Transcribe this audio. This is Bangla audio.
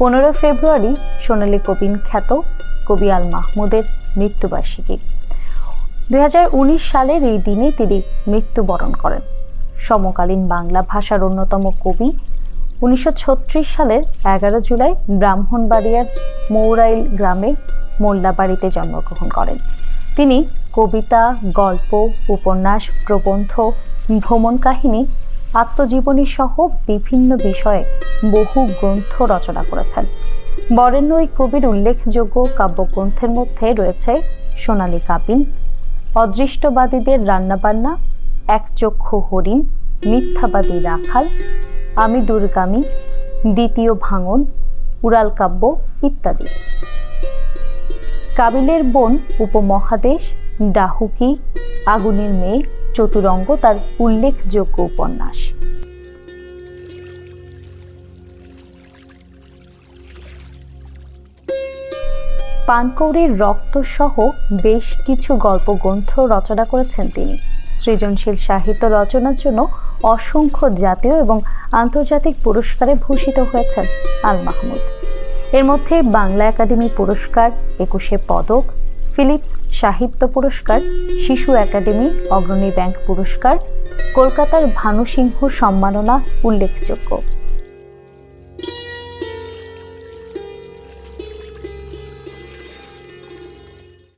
পনেরো ফেব্রুয়ারি সোনালী কবিন খ্যাত কবি আল মাহমুদের মৃত্যুবার্ষিকী। দু হাজার উনিশ সালের এই দিনে তিনি মৃত্যুবরণ করেন। সমকালীন বাংলা ভাষার অন্যতম কবি উনিশশো ছত্রিশ সালের এগারো জুলাই ব্রাহ্মণবাড়িয়ার মৌরাইল গ্রামে মোল্লাবাড়িতে জন্মগ্রহণ করেন। তিনি কবিতা, গল্প, উপন্যাস, প্রবন্ধ, ভ্রমণ কাহিনী আত্মজীবনী সহ বিভিন্ন বিষয়ে বহু গ্রন্থ রচনা করেছেন। বরেণ্য এই কবির উল্লেখযোগ্য কাব্যগ্রন্থের মধ্যে রয়েছে সোনালী কাবিন, অদৃষ্টবাদীদের রান্নাবান্না, এক চক্ষু হরিণ, মিথ্যাবাদী রাখাল, আমি দুর্গামী, দ্বিতীয় ভাঙন, উড়াল কাব্য ইত্যাদি। কাবিলের বোন উপমহাদেশ ডাহুকি আগুনের মেয়ে চতুরঙ্গ তার উল্লেখযোগ্য উপন্যাস। পানকৌড়ির রক্তসহ বেশ কিছু গল্পগ্রন্থ রচনা করেছেন তিনি। সৃজনশীল সাহিত্য রচনার জন্য অসংখ্য জাতীয় এবং আন্তর্জাতিক পুরস্কারে ভূষিত হয়েছেন আল মাহমুদ। এর মধ্যে বাংলা একাডেমি পুরস্কার, একুশে পদক ফিলিপস সাহিত্য পুরস্কার শিশু একাডেমি অগ্রণী ব্যাংক পুরস্কার কলকাতার ভানু সিংহ সম্মাননা উল্লেখযোগ্য।